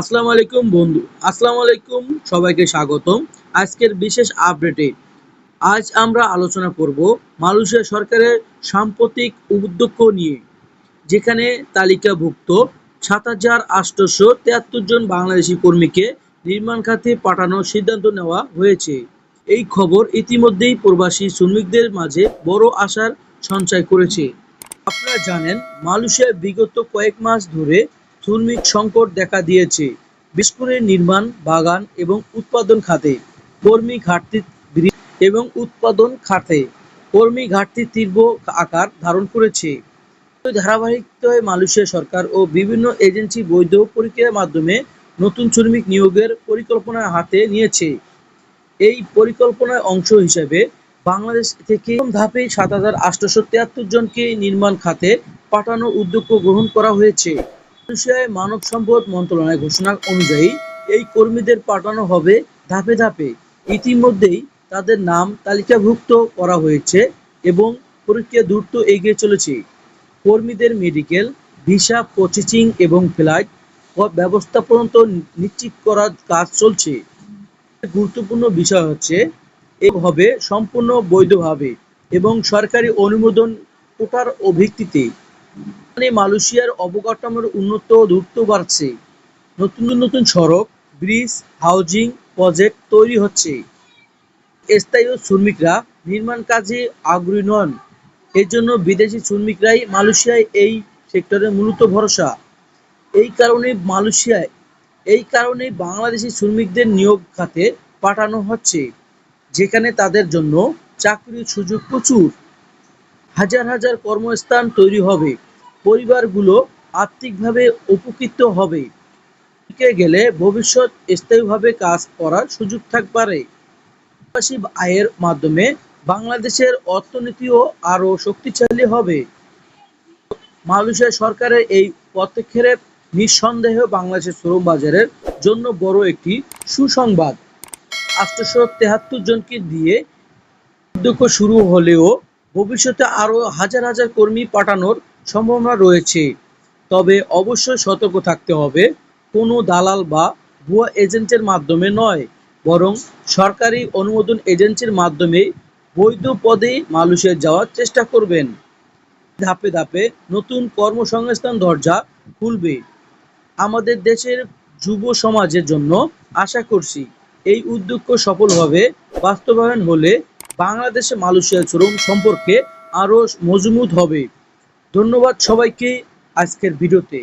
আসসালামু আলাইকুম বন্ধু। আসসালামু আলাইকুম, সবাইকে স্বাগতম। আজকের বিশেষ আপডেটে আজ আমরা আলোচনা করব মালয়েশিয়া সরকারের সাম্প্রতিক উদ্যোগ নিয়ে, যেখানে তালিকাভুক্ত সাত হাজার আটশোশো তেহাত্তর জন বাংলাদেশি কর্মীকে নির্মাণ খাতে পাঠানোর সিদ্ধান্ত নেওয়া হয়েছে। এই খবর ইতিমধ্যেই প্রবাসী শ্রমিকদের মাঝে বড় আশার সঞ্চয় করেছে। আপনারা জানেন, মালয়েশিয়ায় বিগত কয়েক মাস ধরে শ্রমিক সংকট দেখা দিয়েছে। করে নির্মাণ, বাগান এবং উৎপাদন খাতে, কর্মী ঘাটতি এবং উৎপাদন খাতে, কর্মী ঘাটতি তীব্র আকার ধারণ করেছে। ধারাবাহিকতায় মালয়েশিয়া সরকার ও বিভিন্ন এজেন্সি বৈধ প্রক্রিয়ার মাধ্যমে নতুন শ্রমিক নিয়োগের পরিকল্পনা হাতে নিয়েছে। এই পরিকল্পনার অংশ হিসেবে বাংলাদেশ থেকে ধাপে সাত হাজার আটশোশো তিয়াত্তর জনকে নির্মাণ খাতে পাঠানোর উদ্যোগ গ্রহণ করা হয়েছে। মালয়েশিয়ায় মানব সম্পদ মন্ত্রণালয়ের ঘোষণা অনুযায়ী এই কর্মীদের পাঠানো হবে ধাপে ধাপে। ইতিমধ্যেই তাদের নাম তালিকাভুক্ত করা হয়েছে এবং প্রক্রিয়া দ্রুত এগিয়ে চলেছে। কর্মীদের মেডিকেল, ভিসা, প্রসেসিং এবং ফ্লাইট ব্যবস্থাপনা নিশ্চিত করার কাজ চলছে। গুরুত্বপূর্ণ বিষয় হচ্ছে, এ হবে সম্পূর্ণ বৈধভাবে এবং সরকারি অনুমোদন কোটার ভিত্তিতে মালয়েশিয়ার অবকাঠামোর উন্নত দ্রুত বাড়ছে। নতুন নতুন সড়ক, ব্রিজ, হাউজিং, প্রজেক্ট তৈরি হচ্ছে। স্থায়ী শ্রমিকরা নির্মাণ কাজে আগ্রহী নন। এর জন্য বিদেশি শ্রমিকরাই মালয়েশিয়ায় এই সেক্টরে মূলত ভরসা। এই কারণে মালয়েশিয়ায়, এই কারণে বাংলাদেশি শ্রমিকদের নিয়োগ খাতে পাঠানো হচ্ছে, যেখানে তাদের জন্য চাকরির সুযোগ প্রচুর। হাজার হাজার কর্মস্থান তৈরি হবে। পরিবারগুলো আর্থিকভাবে উপকৃত হবে। টিকে গেলে ভবিষ্যৎ স্থায়ীভাবে কাজ করার সুযোগ থাকতে পারে পাশাপাশি আয়ের মাধ্যমে বাংলাদেশের অর্থনীতিও আরও শক্তিশালী হবে। মালয়েশিয়া সরকারের এই পদক্ষেপে নিঃসন্দেহে বাংলাদেশের শ্রম বাজারের জন্য বড় একটি সুসংবাদ। আটশোশো তেহাত্তর জনকে দিয়ে উদ্যোগ শুরু হলেও ভবিষ্যতে আরও হাজার হাজার কর্মী পাঠানোর সম্ভাবনা রয়েছে। তবে অবশ্যই সতর্ক থাকতে হবে। কোনো দালাল বা ভুয়া এজেন্টের মাধ্যমে নয়। বরং সরকারি অনুমোদন এজেন্সির মাধ্যমে বৈধ পদে মালয়েশিয়া যাওয়ার চেষ্টা করবেন। ধাপে ধাপে নতুন কর্মসংস্থান দরজা খুলবে। আমাদের দেশের যুব সমাজের জন্য আশা করছি এই উদ্যোগ সফলভাবে বাস্তবায়ন হলে বাংলাদেশে মালয়েশিয়া শ্রম সম্পর্কে আরও মজবুত হবে। ধন্যবাদ সবাইকে আজকের ভিডিওতে।